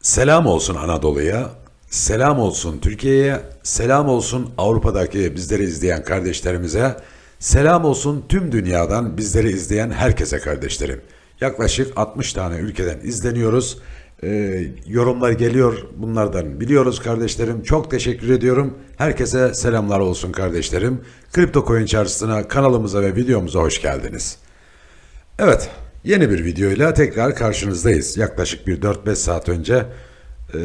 Selam olsun Anadolu'ya, selam olsun Türkiye'ye, selam olsun Avrupa'daki bizleri izleyen kardeşlerimize, selam olsun tüm dünyadan bizleri izleyen herkese kardeşlerim. Yaklaşık 60 tane ülkeden izleniyoruz. Ee, yorumlar geliyor bunlardan biliyoruz kardeşlerim. Çok teşekkür ediyorum. Herkese selamlar olsun kardeşlerim. Kripto Coin Çarşısı'na kanalımıza ve videomuza hoş geldiniz. Evet, yeni bir videoyla tekrar karşınızdayız. Yaklaşık bir 4-5 saat önce e,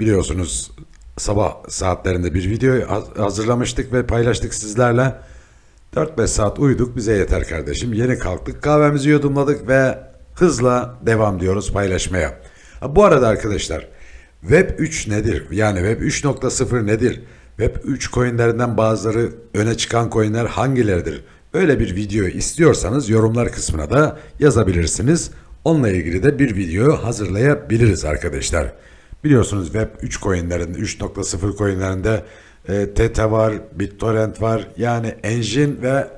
biliyorsunuz sabah saatlerinde bir video haz- hazırlamıştık ve paylaştık sizlerle. 4-5 saat uyuduk bize yeter kardeşim. Yeni kalktık kahvemizi yudumladık ve hızla devam diyoruz paylaşmaya. Bu arada arkadaşlar Web 3 nedir? Yani Web 3.0 nedir? Web 3 coinlerinden bazıları öne çıkan coinler hangileridir? Öyle bir video istiyorsanız yorumlar kısmına da yazabilirsiniz. Onunla ilgili de bir video hazırlayabiliriz arkadaşlar. Biliyorsunuz Web 3 coinlerinde 3.0 coinlerinde e, TT var, BitTorrent var. Yani Engine ve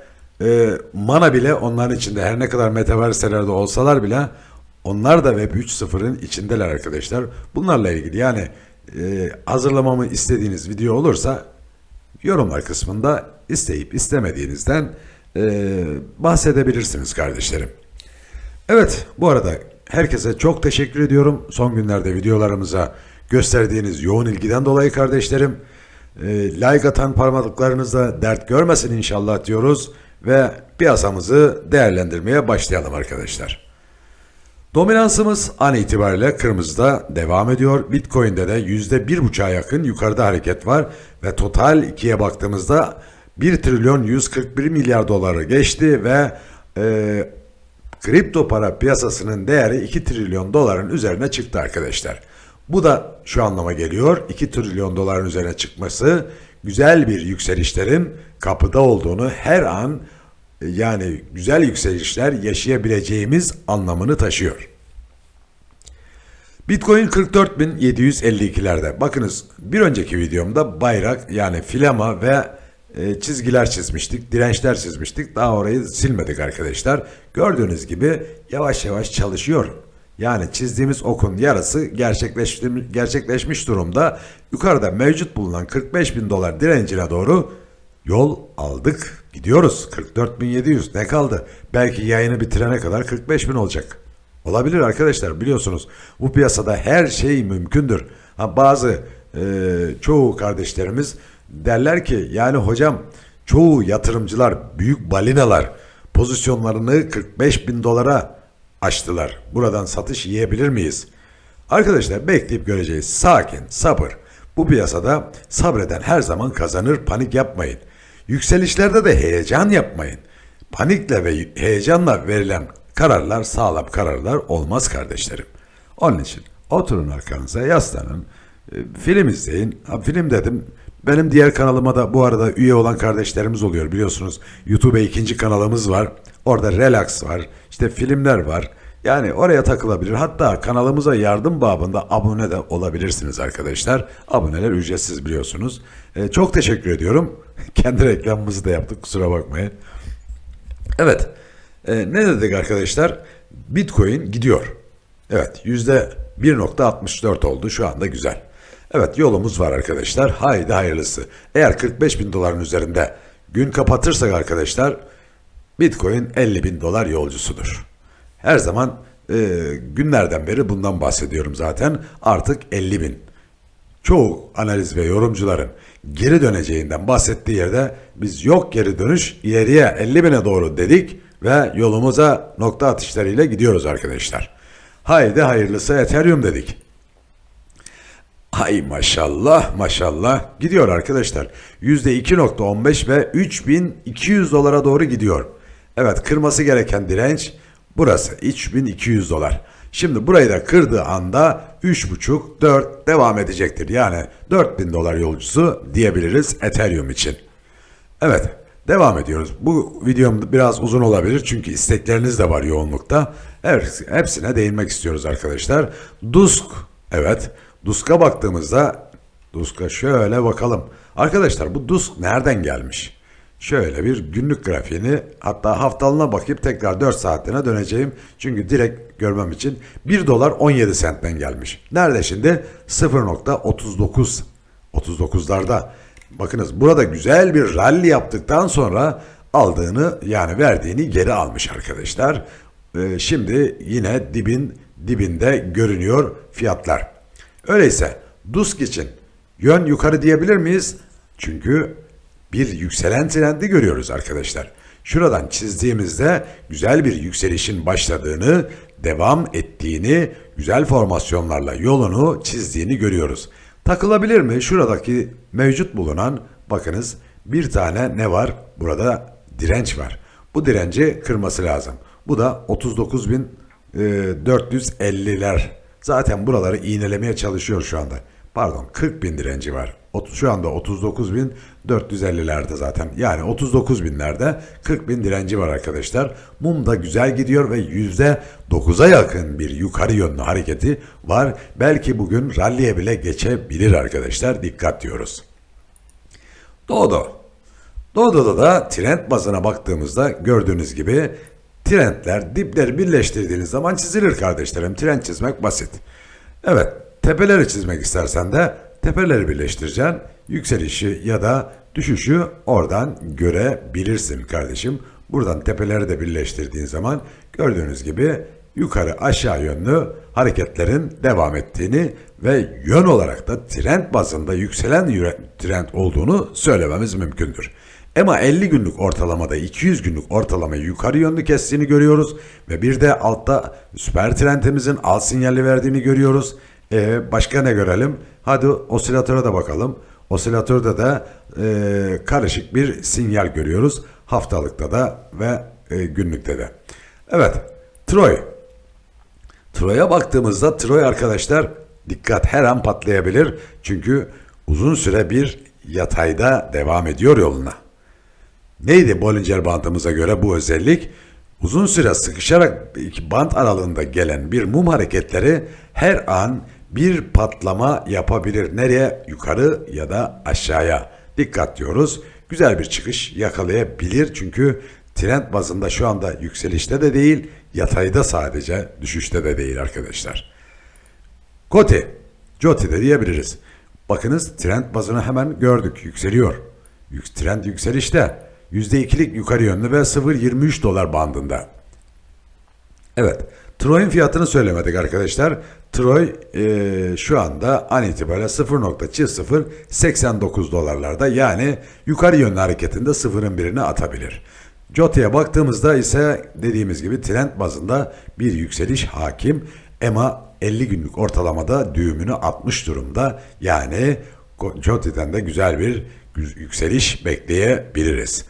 e, Mana bile onların içinde. Her ne kadar metaverselerde olsalar bile onlar da Web 3.0'ın içindeler arkadaşlar. Bunlarla ilgili yani e, hazırlamamı istediğiniz video olursa yorumlar kısmında isteyip istemediğinizden e, bahsedebilirsiniz kardeşlerim. Evet bu arada herkese çok teşekkür ediyorum. Son günlerde videolarımıza gösterdiğiniz yoğun ilgiden dolayı kardeşlerim. E, like atan parmaklarınızda dert görmesin inşallah diyoruz ve piyasamızı değerlendirmeye başlayalım arkadaşlar. Dominansımız an itibariyle kırmızıda devam ediyor. Bitcoin'de de %1,5'a yakın yukarıda hareket var ve total ikiye baktığımızda 1 trilyon 141 milyar doları geçti ve e, kripto para piyasasının değeri 2 trilyon doların üzerine çıktı arkadaşlar. Bu da şu anlama geliyor. 2 trilyon doların üzerine çıkması güzel bir yükselişlerin kapıda olduğunu her an yani güzel yükselişler yaşayabileceğimiz anlamını taşıyor. Bitcoin 44.752'lerde. Bakınız bir önceki videomda bayrak yani filama ve e, çizgiler çizmiştik, dirençler çizmiştik. Daha orayı silmedik arkadaşlar. Gördüğünüz gibi yavaş yavaş çalışıyor. Yani çizdiğimiz okun yarısı gerçekleşmiş, durumda. Yukarıda mevcut bulunan 45 bin dolar direncine doğru Yol aldık. Gidiyoruz. 44.700 ne kaldı? Belki yayını bitirene kadar 45.000 olacak. Olabilir arkadaşlar biliyorsunuz. Bu piyasada her şey mümkündür. Ha, bazı e, çoğu kardeşlerimiz derler ki yani hocam çoğu yatırımcılar büyük balinalar pozisyonlarını 45 bin dolara açtılar. Buradan satış yiyebilir miyiz? Arkadaşlar bekleyip göreceğiz. Sakin, sabır. Bu piyasada sabreden her zaman kazanır. Panik yapmayın. Yükselişlerde de heyecan yapmayın. Panikle ve heyecanla verilen kararlar sağlam kararlar olmaz kardeşlerim. Onun için oturun arkanıza yaslanın. e, Film izleyin. Film dedim. Benim diğer kanalıma da bu arada üye olan kardeşlerimiz oluyor biliyorsunuz. YouTube'a ikinci kanalımız var. Orada relax var. İşte filmler var. Yani oraya takılabilir. Hatta kanalımıza yardım babında abone de olabilirsiniz arkadaşlar. Aboneler ücretsiz biliyorsunuz. Ee, çok teşekkür ediyorum. Kendi reklamımızı da yaptık kusura bakmayın. Evet. Ee, ne dedik arkadaşlar? Bitcoin gidiyor. Evet yüzde 1.64 oldu şu anda güzel. Evet yolumuz var arkadaşlar. Haydi hayırlısı. Eğer 45 bin doların üzerinde gün kapatırsak arkadaşlar Bitcoin 50 bin dolar yolcusudur. Her zaman e, günlerden beri bundan bahsediyorum zaten. Artık 50 bin. Çoğu analiz ve yorumcuların geri döneceğinden bahsettiği yerde biz yok geri dönüş ileriye 50 bine doğru dedik ve yolumuza nokta atışlarıyla gidiyoruz arkadaşlar. Haydi hayırlısı Ethereum dedik. Hay maşallah maşallah gidiyor arkadaşlar. %2.15 ve 3200 dolara doğru gidiyor. Evet kırması gereken direnç burası 3200 dolar. Şimdi burayı da kırdığı anda 3.5-4 devam edecektir. Yani 4000 dolar yolcusu diyebiliriz Ethereum için. Evet devam ediyoruz. Bu videom biraz uzun olabilir çünkü istekleriniz de var yoğunlukta. Evet, hepsine değinmek istiyoruz arkadaşlar. Dusk evet Dusk'a baktığımızda Dusk'a şöyle bakalım. Arkadaşlar bu Dusk nereden gelmiş? Şöyle bir günlük grafiğini hatta haftalığına bakıp tekrar 4 saatliğine döneceğim. Çünkü direkt görmem için 1 dolar 17 sentten gelmiş. Nerede şimdi? 0.39 39'larda. Bakınız burada güzel bir rally yaptıktan sonra aldığını yani verdiğini geri almış arkadaşlar. Ee, şimdi yine dibin dibinde görünüyor fiyatlar. Öyleyse Dusk için yön yukarı diyebilir miyiz? Çünkü bir yükselen trendi görüyoruz arkadaşlar. Şuradan çizdiğimizde güzel bir yükselişin başladığını, devam ettiğini, güzel formasyonlarla yolunu çizdiğini görüyoruz. Takılabilir mi? Şuradaki mevcut bulunan bakınız bir tane ne var? Burada direnç var. Bu direnci kırması lazım. Bu da 39.450'ler. Zaten buraları iğnelemeye çalışıyor şu anda. Pardon 40 bin direnci var. Şu anda 39.450'lerde zaten. Yani 39 binlerde 40 bin direnci var arkadaşlar. Mum da güzel gidiyor ve %9'a yakın bir yukarı yönlü hareketi var. Belki bugün ralliye bile geçebilir arkadaşlar. Dikkat diyoruz. Dodo. Dodo'da da trend bazına baktığımızda gördüğünüz gibi trendler dipleri birleştirdiğiniz zaman çizilir kardeşlerim. Trend çizmek basit. Evet, tepeleri çizmek istersen de tepeleri birleştireceksin. Yükselişi ya da düşüşü oradan görebilirsin kardeşim. Buradan tepeleri de birleştirdiğin zaman gördüğünüz gibi yukarı aşağı yönlü hareketlerin devam ettiğini ve yön olarak da trend bazında yükselen yü- trend olduğunu söylememiz mümkündür. EMA 50 günlük ortalamada 200 günlük ortalamayı yukarı yönlü kestiğini görüyoruz ve bir de altta süper trendimizin al sinyali verdiğini görüyoruz. Ee, başka ne görelim? Hadi osilatöre de bakalım. Osilatörde de e, karışık bir sinyal görüyoruz. Haftalıkta da ve e, günlükte de. Evet, Troy. Troy'a baktığımızda Troy arkadaşlar dikkat her an patlayabilir. Çünkü uzun süre bir yatayda devam ediyor yoluna. Neydi Bollinger bandımıza göre bu özellik? Uzun süre sıkışarak iki bant aralığında gelen bir mum hareketleri her an bir patlama yapabilir. Nereye? Yukarı ya da aşağıya. Dikkat diyoruz. Güzel bir çıkış yakalayabilir. Çünkü trend bazında şu anda yükselişte de değil, yatayda sadece, düşüşte de değil arkadaşlar. Koti, Joti de diyebiliriz. Bakınız trend bazını hemen gördük. Yükseliyor. Yük, trend yükselişte. %2'lik yukarı yönlü ve 0.23 dolar bandında. Evet. Troy'un fiyatını söylemedik arkadaşlar. Troy eee, şu anda an itibariyle 0.0089 dolarlarda yani yukarı yönlü hareketinde sıfırın birini atabilir. Joti'ye baktığımızda ise dediğimiz gibi trend bazında bir yükseliş hakim. EMA 50 günlük ortalamada düğümünü atmış durumda. Yani Joti'den de güzel bir yükseliş bekleyebiliriz.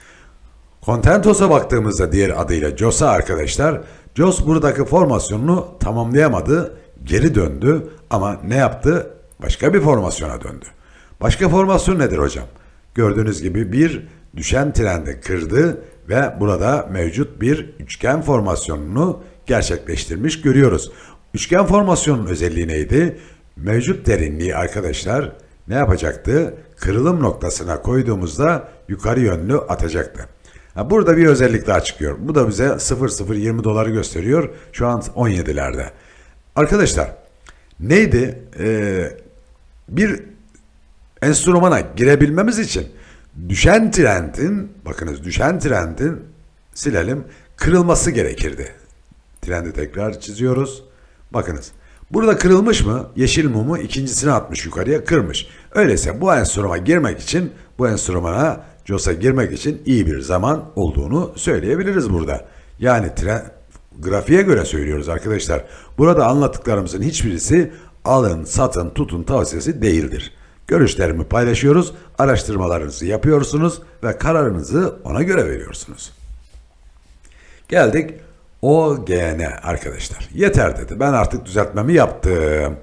Contentos'a baktığımızda diğer adıyla Jos'a arkadaşlar, Jos buradaki formasyonunu tamamlayamadı, geri döndü ama ne yaptı? Başka bir formasyona döndü. Başka formasyon nedir hocam? Gördüğünüz gibi bir düşen trendi kırdı ve burada mevcut bir üçgen formasyonunu gerçekleştirmiş görüyoruz. Üçgen formasyonun özelliği neydi? Mevcut derinliği arkadaşlar ne yapacaktı? Kırılım noktasına koyduğumuzda yukarı yönlü atacaktı. Ha, burada bir özellik daha çıkıyor. Bu da bize 0020 doları gösteriyor. Şu an 17'lerde. Arkadaşlar neydi? Ee, bir enstrümana girebilmemiz için düşen trendin, bakınız düşen trendin silelim, kırılması gerekirdi. Trendi tekrar çiziyoruz. Bakınız. Burada kırılmış mı? Yeşil mumu ikincisine atmış yukarıya kırmış. Öyleyse bu enstrümana girmek için bu enstrümana JOS'a girmek için iyi bir zaman olduğunu söyleyebiliriz burada. Yani tren, grafiğe göre söylüyoruz arkadaşlar. Burada anlattıklarımızın hiçbirisi alın, satın, tutun tavsiyesi değildir. Görüşlerimi paylaşıyoruz, araştırmalarınızı yapıyorsunuz ve kararınızı ona göre veriyorsunuz. Geldik OGN arkadaşlar. Yeter dedi. Ben artık düzeltmemi yaptım.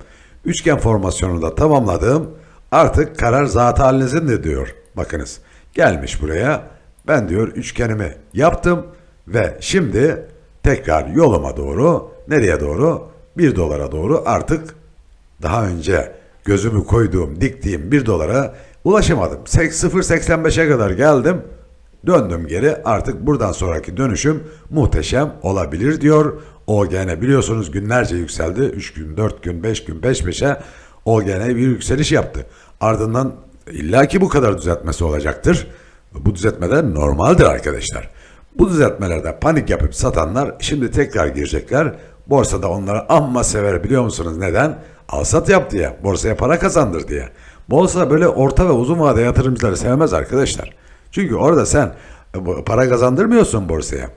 Üçgen formasyonunu da tamamladım. Artık karar zat halinizin diyor. Bakınız gelmiş buraya. Ben diyor üçgenimi yaptım ve şimdi tekrar yoluma doğru nereye doğru? 1 dolara doğru artık daha önce gözümü koyduğum, diktiğim 1 dolara ulaşamadım. 0.85'e kadar geldim. Döndüm geri artık buradan sonraki dönüşüm muhteşem olabilir diyor. OGN biliyorsunuz günlerce yükseldi. 3 gün, 4 gün, 5 gün, 5 5'e OGN bir yükseliş yaptı. Ardından illaki bu kadar düzeltmesi olacaktır. Bu düzeltmeler normaldir arkadaşlar. Bu düzeltmelerde panik yapıp satanlar şimdi tekrar girecekler. Borsada onları amma sever biliyor musunuz neden? Alsat yap diye, borsaya para kazandır diye. Borsa böyle orta ve uzun vade yatırımcıları sevmez arkadaşlar. Çünkü orada sen e, para kazandırmıyorsun borsaya.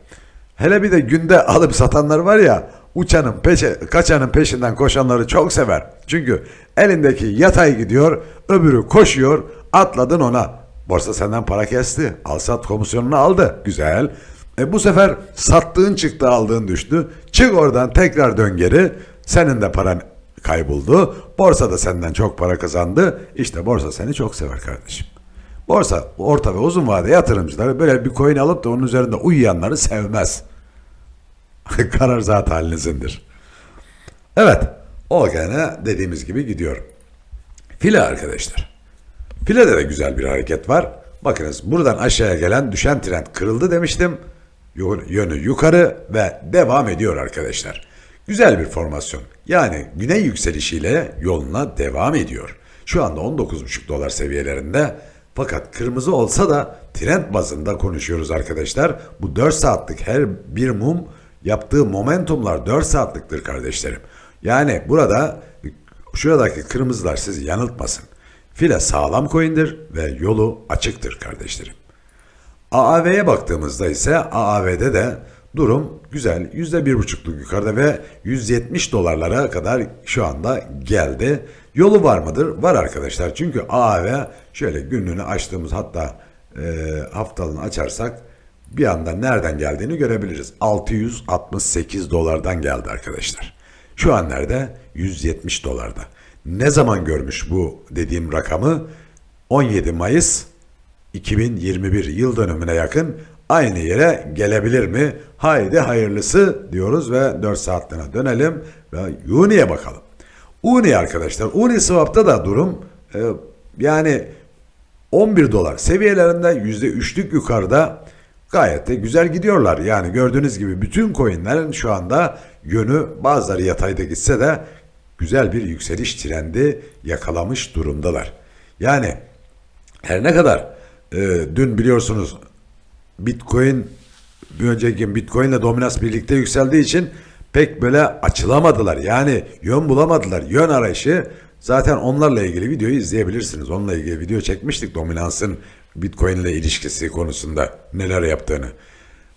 Hele bir de günde alıp satanlar var ya uçanın peşe, kaçanın peşinden koşanları çok sever. Çünkü elindeki yatay gidiyor, öbürü koşuyor, atladın ona. Borsa senden para kesti. Al sat komisyonunu aldı. Güzel. E bu sefer sattığın çıktı aldığın düştü. Çık oradan tekrar dön geri. Senin de paran kayboldu. Borsa da senden çok para kazandı. İşte borsa seni çok sever kardeşim. Borsa orta ve uzun vade yatırımcıları böyle bir coin alıp da onun üzerinde uyuyanları sevmez. Karar zat halinizindir. Evet. O gene dediğimiz gibi gidiyor. File arkadaşlar. Filede de güzel bir hareket var. Bakınız buradan aşağıya gelen düşen trend kırıldı demiştim. Yön- Yönü yukarı ve devam ediyor arkadaşlar. Güzel bir formasyon. Yani güney yükselişiyle yoluna devam ediyor. Şu anda 19,5 dolar seviyelerinde. Fakat kırmızı olsa da trend bazında konuşuyoruz arkadaşlar. Bu 4 saatlik her bir mum yaptığı momentumlar 4 saatliktir kardeşlerim. Yani burada şuradaki kırmızılar sizi yanıltmasın. File sağlam coin'dir ve yolu açıktır kardeşlerim. AAV'ye baktığımızda ise AAV'de de durum güzel. %1,5'luk yukarıda ve 170 dolarlara kadar şu anda geldi. Yolu var mıdır? Var arkadaşlar. Çünkü AAV şöyle günlüğünü açtığımız hatta e, haftalığını açarsak bir anda nereden geldiğini görebiliriz. 668 dolardan geldi arkadaşlar. Şu an nerede? 170 dolarda. Ne zaman görmüş bu dediğim rakamı? 17 Mayıs 2021 yıl dönümüne yakın aynı yere gelebilir mi? Haydi hayırlısı diyoruz ve 4 saatliğine dönelim ve Uni'ye bakalım. Uni arkadaşlar, Uni Swap'ta da durum e, yani 11 dolar seviyelerinde %3'lük yukarıda gayet de güzel gidiyorlar. Yani gördüğünüz gibi bütün coinlerin şu anda yönü bazıları yatayda gitse de güzel bir yükseliş trendi yakalamış durumdalar. Yani her ne kadar e, dün biliyorsunuz Bitcoin bir önceki Bitcoin ile Dominas birlikte yükseldiği için pek böyle açılamadılar. Yani yön bulamadılar. Yön arayışı zaten onlarla ilgili videoyu izleyebilirsiniz. Onunla ilgili video çekmiştik Dominans'ın Bitcoin ile ilişkisi konusunda neler yaptığını.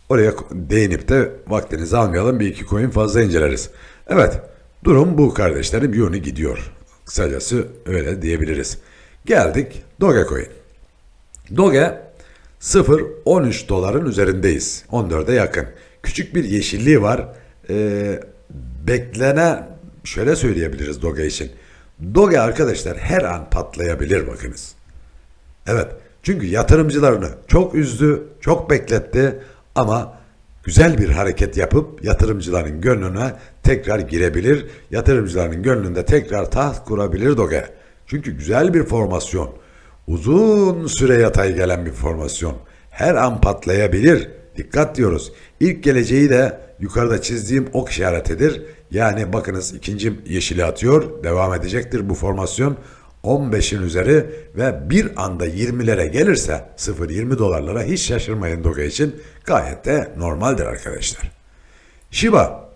Oraya değinip de vaktinizi almayalım. Bir iki coin fazla inceleriz. Evet. Durum bu kardeşlerim. Yönü gidiyor. Kısacası öyle diyebiliriz. Geldik Dogecoin. Doge 0-13 doların üzerindeyiz. 14'e yakın. Küçük bir yeşilliği var. Ee, beklenen şöyle söyleyebiliriz Doge için. Doge arkadaşlar her an patlayabilir bakınız. Evet. Çünkü yatırımcılarını çok üzdü, çok bekletti ama güzel bir hareket yapıp yatırımcıların gönlüne tekrar girebilir. Yatırımcıların gönlünde tekrar taht kurabilir Doge. Çünkü güzel bir formasyon. Uzun süre yatay gelen bir formasyon. Her an patlayabilir. Dikkat diyoruz. İlk geleceği de yukarıda çizdiğim ok işaretidir. Yani bakınız ikinci yeşili atıyor. Devam edecektir bu formasyon. 15'in üzeri ve bir anda 20'lere gelirse 0-20 dolarlara hiç şaşırmayın Doge için. Gayet de normaldir arkadaşlar. Shiba.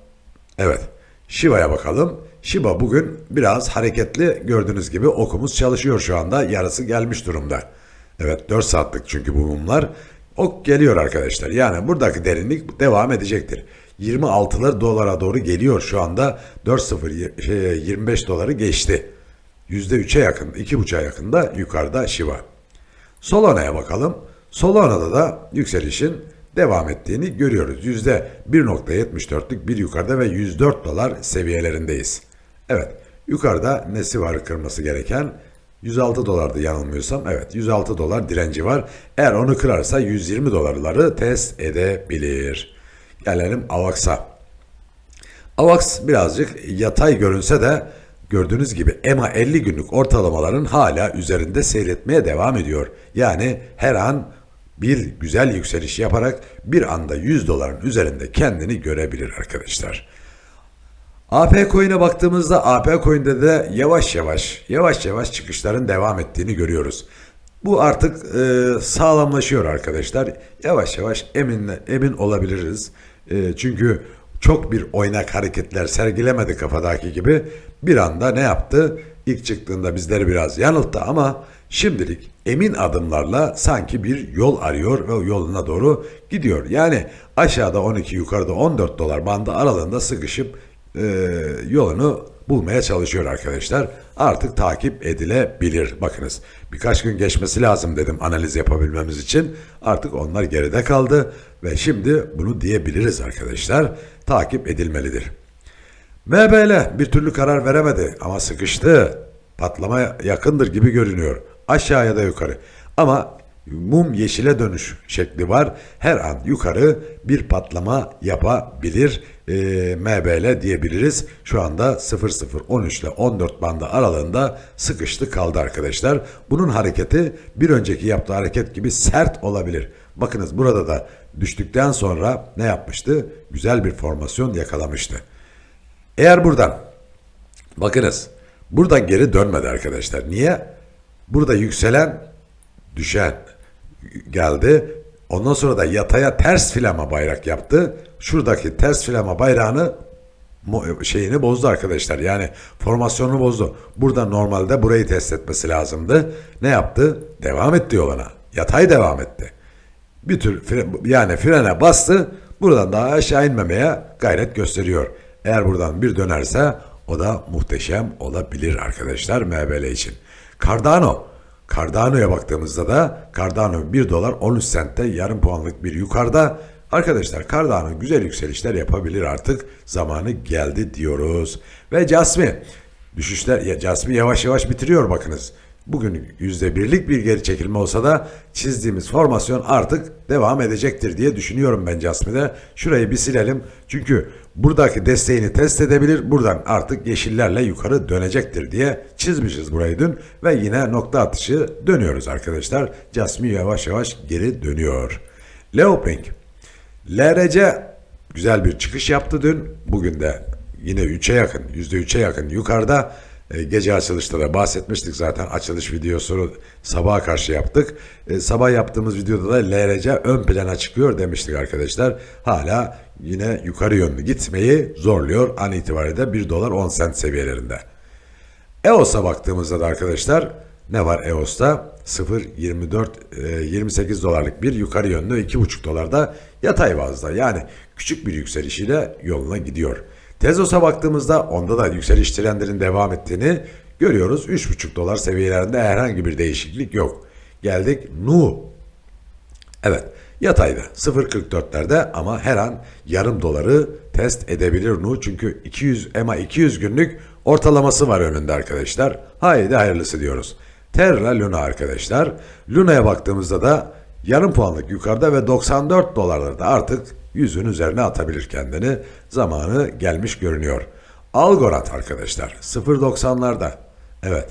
Evet. Shiba'ya bakalım. Shiba bugün biraz hareketli gördüğünüz gibi okumuz çalışıyor şu anda. Yarısı gelmiş durumda. Evet 4 saatlik çünkü bu mumlar. Ok geliyor arkadaşlar. Yani buradaki derinlik devam edecektir. 26'lar dolara doğru geliyor şu anda. 4.0 şey, 25 doları geçti. %3'e yakın, 2.5'a yakın da yukarıda Shiba. Solana'ya bakalım. Solana'da da yükselişin devam ettiğini görüyoruz. %1.74'lük bir yukarıda ve 104 dolar seviyelerindeyiz. Evet, yukarıda nesi var kırması gereken? 106 dolardı yanılmıyorsam. Evet, 106 dolar direnci var. Eğer onu kırarsa 120 dolarları test edebilir. Gelelim AVAX'a. AVAX birazcık yatay görünse de gördüğünüz gibi EMA 50 günlük ortalamaların hala üzerinde seyretmeye devam ediyor. Yani her an bir güzel yükseliş yaparak bir anda 100 doların üzerinde kendini görebilir arkadaşlar. AP Coin'e baktığımızda AP Coin'de de yavaş yavaş yavaş yavaş çıkışların devam ettiğini görüyoruz. Bu artık e, sağlamlaşıyor arkadaşlar. Yavaş yavaş emin emin olabiliriz. E, çünkü çok bir oynak hareketler sergilemedi kafadaki gibi. Bir anda ne yaptı? İlk çıktığında bizleri biraz yanılttı ama şimdilik emin adımlarla sanki bir yol arıyor ve yoluna doğru gidiyor. Yani aşağıda 12 yukarıda 14 dolar bandı aralığında sıkışıp e, yolunu bulmaya çalışıyor arkadaşlar. Artık takip edilebilir. Bakınız birkaç gün geçmesi lazım dedim analiz yapabilmemiz için. Artık onlar geride kaldı ve şimdi bunu diyebiliriz arkadaşlar. Takip edilmelidir. MBL bir türlü karar veremedi ama sıkıştı. Patlamaya yakındır gibi görünüyor. Aşağıya da yukarı. Ama mum yeşile dönüş şekli var. Her an yukarı bir patlama yapabilir. E, MBL diyebiliriz. Şu anda 0013 ile 14 bandı aralığında sıkıştı kaldı arkadaşlar. Bunun hareketi bir önceki yaptığı hareket gibi sert olabilir. Bakınız burada da düştükten sonra ne yapmıştı? Güzel bir formasyon yakalamıştı. Eğer buradan bakınız buradan geri dönmedi arkadaşlar. Niye? Burada yükselen düşen geldi. Ondan sonra da yataya ters filama bayrak yaptı. Şuradaki ters filama bayrağını şeyini bozdu arkadaşlar. Yani formasyonunu bozdu. Burada normalde burayı test etmesi lazımdı. Ne yaptı? Devam etti yoluna. Yatay devam etti. Bir tür fre- yani frene bastı. Buradan daha aşağı inmemeye gayret gösteriyor. Eğer buradan bir dönerse o da muhteşem olabilir arkadaşlar MBL için. Cardano Cardano'ya baktığımızda da Cardano 1 dolar 13 sentte yarım puanlık bir yukarıda. Arkadaşlar Cardano güzel yükselişler yapabilir artık. Zamanı geldi diyoruz. Ve Jasmi düşüşler ya Jasmi yavaş yavaş bitiriyor bakınız. Bugün %1'lik bir geri çekilme olsa da çizdiğimiz formasyon artık devam edecektir diye düşünüyorum ben Jasmi'de. Şurayı bir silelim. Çünkü buradaki desteğini test edebilir. Buradan artık yeşillerle yukarı dönecektir diye çizmişiz burayı dün. Ve yine nokta atışı dönüyoruz arkadaşlar. Jasmi yavaş yavaş geri dönüyor. Leoping. LRC güzel bir çıkış yaptı dün. Bugün de yine 3'e yakın, %3'e yakın yukarıda. E, gece açılışta da bahsetmiştik zaten. Açılış videosunu sabaha karşı yaptık. E, sabah yaptığımız videoda da LRC ön plana çıkıyor demiştik arkadaşlar. Hala yine yukarı yönlü gitmeyi zorluyor an itibariyle 1 dolar 10 sent seviyelerinde. EOS'a baktığımızda da arkadaşlar ne var EOS'ta? 0.24 e, 28 dolarlık bir yukarı yönlü 2.5 dolarda yatay bazda yani küçük bir yükselişiyle yoluna gidiyor. Tezos'a baktığımızda onda da yükseliş trendinin devam ettiğini görüyoruz. 3.5 dolar seviyelerinde herhangi bir değişiklik yok. Geldik Nu. Evet yatayda 0.44'lerde ama her an yarım doları test edebilir Nu. Çünkü 200 EMA 200 günlük ortalaması var önünde arkadaşlar. Haydi hayırlısı diyoruz. Terra Luna arkadaşlar. Luna'ya baktığımızda da yarım puanlık yukarıda ve 94 dolarlarda artık yüzün üzerine atabilir kendini. Zamanı gelmiş görünüyor. Algorand arkadaşlar 0.90'larda. Evet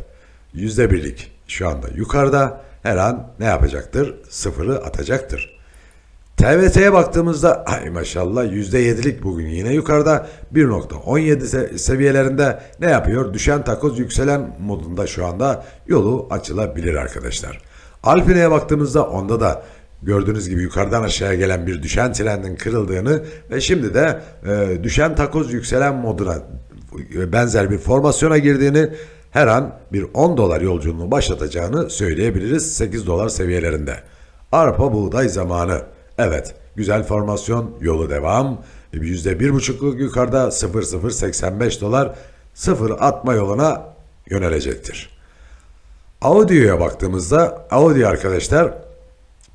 yüzde birlik şu anda yukarıda her an ne yapacaktır? Sıfırı atacaktır. TVT'ye baktığımızda ay maşallah %7'lik bugün yine yukarıda 1.17 se- seviyelerinde ne yapıyor? Düşen takoz yükselen modunda şu anda yolu açılabilir arkadaşlar. Alpine'ye baktığımızda onda da gördüğünüz gibi yukarıdan aşağıya gelen bir düşen trendin kırıldığını ve şimdi de e, düşen takoz yükselen moduna e, benzer bir formasyona girdiğini her an bir 10 dolar yolculuğunu başlatacağını söyleyebiliriz 8 dolar seviyelerinde. Arpa buğday zamanı. Evet, güzel formasyon, yolu devam. %1,5'luk yukarıda 0,085 dolar sıfır atma yoluna yönelecektir. Audio'ya baktığımızda Audi arkadaşlar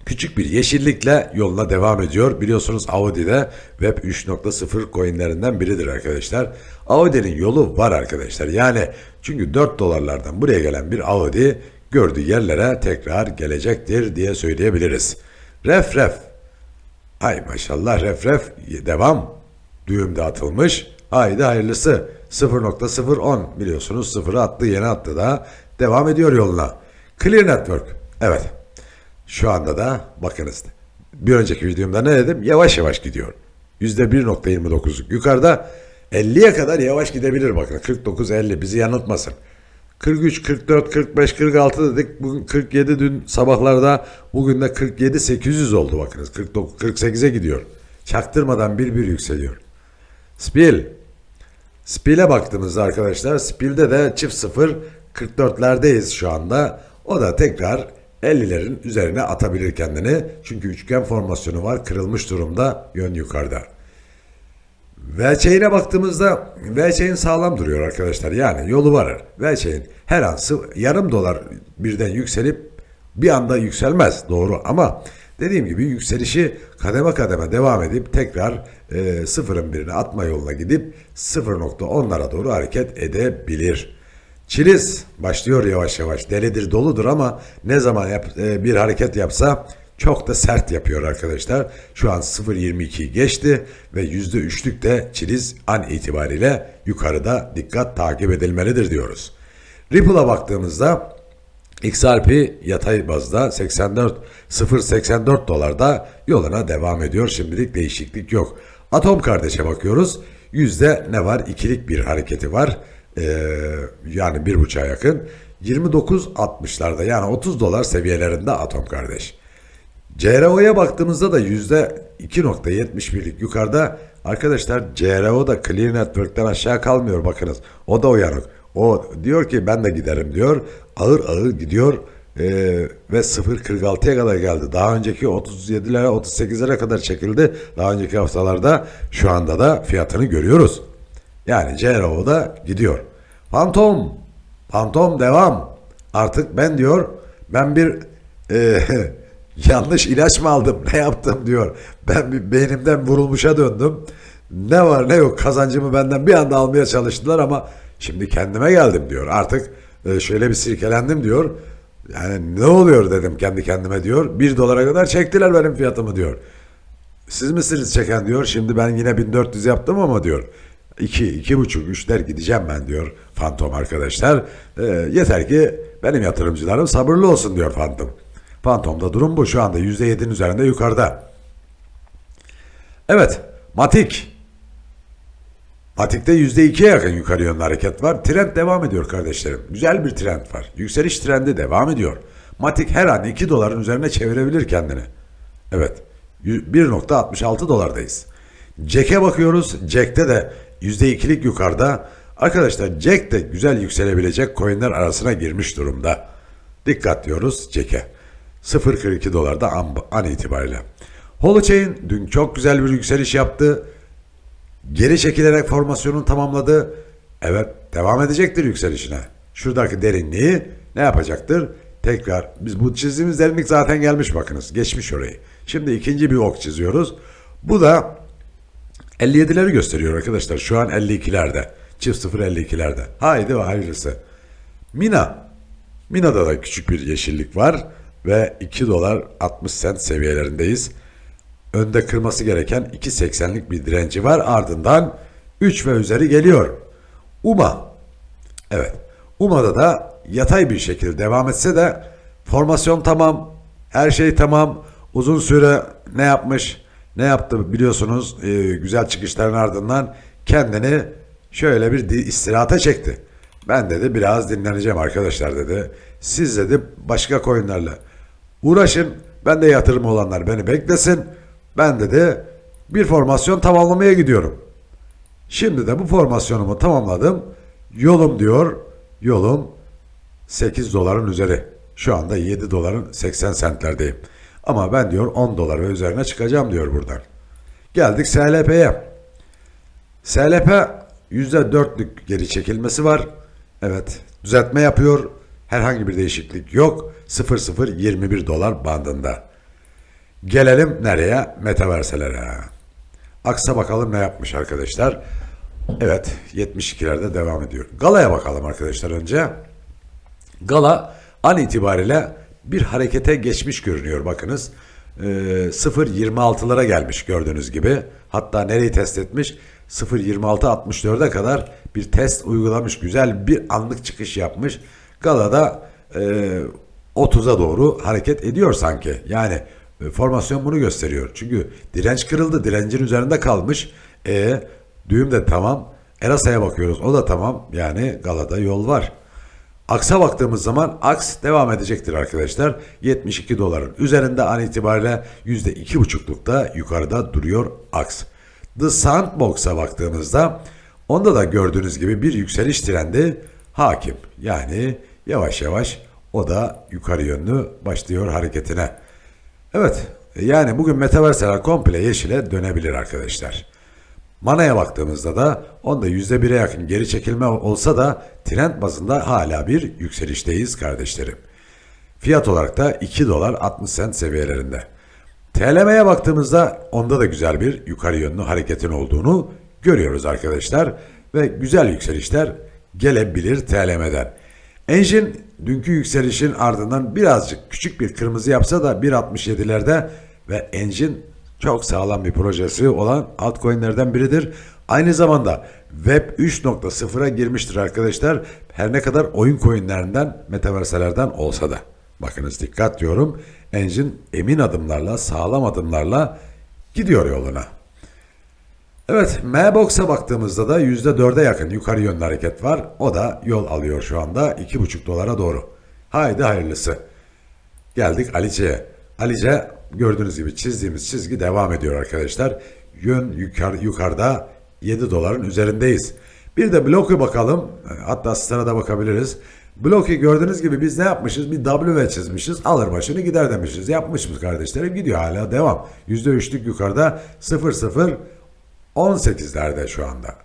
küçük bir yeşillikle yoluna devam ediyor. Biliyorsunuz Audi de Web 3.0 coinlerinden biridir arkadaşlar. Audi'nin yolu var arkadaşlar. Yani çünkü 4 dolarlardan buraya gelen bir Audi gördüğü yerlere tekrar gelecektir diye söyleyebiliriz. Ref ref. Ay maşallah ref ref devam. Düğüm de atılmış. Haydi hayırlısı. 0.010 biliyorsunuz sıfırı attı yeni attı da devam ediyor yoluna. Clear Network. Evet. Şu anda da bakınız. Bir önceki videomda ne dedim? Yavaş yavaş gidiyor. %1.29'luk yukarıda 50'ye kadar yavaş gidebilir bakın. 49-50 bizi yanıltmasın. 43, 44, 45, 46 dedik. Bugün 47 dün sabahlarda. Bugün de 47 800 oldu bakınız. 49, 48'e gidiyor. Çaktırmadan bir bir yükseliyor. Spil. Spil'e baktığımızda arkadaşlar Spil'de de çift sıfır 44'lerdeyiz şu anda. O da tekrar 50'lerin üzerine atabilir kendini. Çünkü üçgen formasyonu var. Kırılmış durumda. Yön yukarıda. VC'ine baktığımızda VC'in sağlam duruyor arkadaşlar. Yani yolu var. VC'in her an yarım dolar birden yükselip bir anda yükselmez. Doğru ama dediğim gibi yükselişi kademe kademe devam edip tekrar e, sıfırın birine atma yoluna gidip 0.10'lara doğru hareket edebilir. Çiliz başlıyor yavaş yavaş. Delidir doludur ama ne zaman yap, e, bir hareket yapsa çok da sert yapıyor arkadaşlar. Şu an 0.22'yi geçti ve %3'lük de Çiliz an itibariyle yukarıda dikkat takip edilmelidir diyoruz. Ripple'a baktığımızda XRP yatay bazda 84 0.84 dolarda yoluna devam ediyor. Şimdilik değişiklik yok. Atom kardeşe bakıyoruz. Yüzde ne var? İkilik bir hareketi var. Ee, yani bir buçuğa yakın. 29.60'larda yani 30 dolar seviyelerinde Atom kardeş. CRO'ya baktığımızda da yüzde 2.71'lik yukarıda arkadaşlar CRO da Clear Network'ten aşağı kalmıyor bakınız. O da uyanık. O diyor ki ben de giderim diyor. Ağır ağır gidiyor ee, ve 0.46'ya kadar geldi. Daha önceki 37'lere 38'lere kadar çekildi. Daha önceki haftalarda şu anda da fiyatını görüyoruz. Yani CRO da gidiyor. Fantom. Fantom devam. Artık ben diyor ben bir e, yanlış ilaç mı aldım ne yaptım diyor. Ben bir beynimden vurulmuşa döndüm. Ne var ne yok kazancımı benden bir anda almaya çalıştılar ama şimdi kendime geldim diyor. Artık e, şöyle bir sirkelendim diyor. Yani ne oluyor dedim kendi kendime diyor. Bir dolara kadar çektiler benim fiyatımı diyor. Siz misiniz çeken diyor. Şimdi ben yine 1400 yaptım ama diyor. 2, iki, buçuk, üçler gideceğim ben diyor Fantom arkadaşlar. Ee, yeter ki benim yatırımcılarım sabırlı olsun diyor Fantom. Fantom'da durum bu şu anda %7'nin üzerinde yukarıda. Evet Matik. Matik'te %2'ye yakın yukarı yönlü hareket var. Trend devam ediyor kardeşlerim. Güzel bir trend var. Yükseliş trendi devam ediyor. Matik her an 2 doların üzerine çevirebilir kendini. Evet. 1.66 dolardayız. Jack'e bakıyoruz. Jack'te de %2'lik yukarıda. Arkadaşlar Jack de güzel yükselebilecek coinler arasına girmiş durumda. Dikkat diyoruz Jack'e. 0.42 dolarda an, an itibariyle. Holochain dün çok güzel bir yükseliş yaptı. Geri çekilerek formasyonunu tamamladı. Evet devam edecektir yükselişine. Şuradaki derinliği ne yapacaktır? Tekrar biz bu çizdiğimiz derinlik zaten gelmiş bakınız. Geçmiş orayı. Şimdi ikinci bir ok çiziyoruz. Bu da 57'leri gösteriyor arkadaşlar. Şu an 52'lerde. Çift 0 52'lerde. Haydi ve hayırlısı. Mina. Mina'da da küçük bir yeşillik var ve 2 dolar 60 sent seviyelerindeyiz. Önde kırması gereken 2.80'lik bir direnci var. Ardından 3 ve üzeri geliyor. UMA. Evet. UMA'da da yatay bir şekilde devam etse de formasyon tamam. Her şey tamam. Uzun süre ne yapmış? Ne yaptı biliyorsunuz e, güzel çıkışların ardından kendini şöyle bir istirahata çekti. Ben dedi biraz dinleneceğim arkadaşlar dedi. Siz dedi başka coinlerle uğraşın. Ben de yatırım olanlar beni beklesin. Ben dedi bir formasyon tamamlamaya gidiyorum. Şimdi de bu formasyonumu tamamladım. Yolum diyor. Yolum 8 doların üzeri. Şu anda 7 doların 80 sentlerdeyim. Ama ben diyor 10 dolar ve üzerine çıkacağım diyor buradan. Geldik SLP'ye. SLP %4'lük geri çekilmesi var. Evet düzeltme yapıyor. Herhangi bir değişiklik yok. 0021 dolar bandında. Gelelim nereye? Metaverselere. Aksa bakalım ne yapmış arkadaşlar. Evet 72'lerde devam ediyor. Gala'ya bakalım arkadaşlar önce. Gala an itibariyle bir harekete geçmiş görünüyor bakınız. Ee, 0.26'lara gelmiş gördüğünüz gibi. Hatta nereyi test etmiş? 0.26-64'e kadar bir test uygulamış. Güzel bir anlık çıkış yapmış. Gala'da e, 30'a doğru hareket ediyor sanki. Yani e, formasyon bunu gösteriyor. Çünkü direnç kırıldı. Direncin üzerinde kalmış. E düğüm de tamam. Erasa'ya bakıyoruz. O da tamam. Yani Galada yol var. Aksa baktığımız zaman aks devam edecektir arkadaşlar. 72 doların üzerinde an itibariyle %2,5'lukta yukarıda duruyor aks. The Sandbox'a baktığımızda onda da gördüğünüz gibi bir yükseliş trendi hakim. Yani yavaş yavaş o da yukarı yönlü başlıyor hareketine. Evet yani bugün metaverseler komple yeşile dönebilir arkadaşlar. Mana'ya baktığımızda da onda %1'e yakın geri çekilme olsa da trend bazında hala bir yükselişteyiz kardeşlerim. Fiyat olarak da 2 dolar 60 sent seviyelerinde. TLM'ye baktığımızda onda da güzel bir yukarı yönlü hareketin olduğunu görüyoruz arkadaşlar. Ve güzel yükselişler gelebilir TLM'den. Engine dünkü yükselişin ardından birazcık küçük bir kırmızı yapsa da 1.67'lerde ve Engine çok sağlam bir projesi olan altcoin'lerden biridir. Aynı zamanda Web 3.0'a girmiştir arkadaşlar. Her ne kadar oyun coinlerinden, metaverselerden olsa da. Bakınız dikkat diyorum. Engine emin adımlarla, sağlam adımlarla gidiyor yoluna. Evet, M-Box'a baktığımızda da %4'e yakın yukarı yönlü hareket var. O da yol alıyor şu anda 2,5 dolara doğru. Haydi hayırlısı. Geldik Alice'ye. Alice gördüğünüz gibi çizdiğimiz çizgi devam ediyor arkadaşlar. Yön yukarı, yukarıda 7 doların üzerindeyiz. Bir de bloku bakalım. Hatta sırada bakabiliriz. Bloku gördüğünüz gibi biz ne yapmışız? Bir W çizmişiz. Alır başını gider demişiz. Yapmışız kardeşlerim. Gidiyor hala devam. %3'lük yukarıda 0 18'lerde şu anda.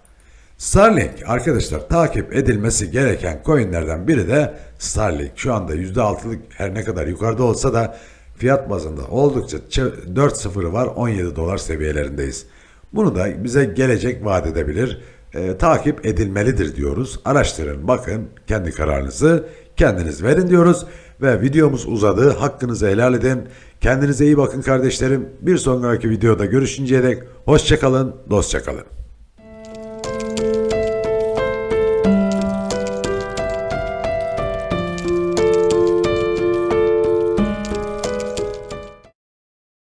Starlink arkadaşlar takip edilmesi gereken coinlerden biri de Starlink. Şu anda %6'lık her ne kadar yukarıda olsa da fiyat bazında oldukça 4 sıfırı var 17 dolar seviyelerindeyiz. Bunu da bize gelecek vaat edebilir. E, takip edilmelidir diyoruz. Araştırın, bakın, kendi kararınızı kendiniz verin diyoruz. Ve videomuz uzadı. Hakkınızı helal edin. Kendinize iyi bakın kardeşlerim. Bir sonraki videoda görüşünceye dek hoşçakalın, dostça kalın.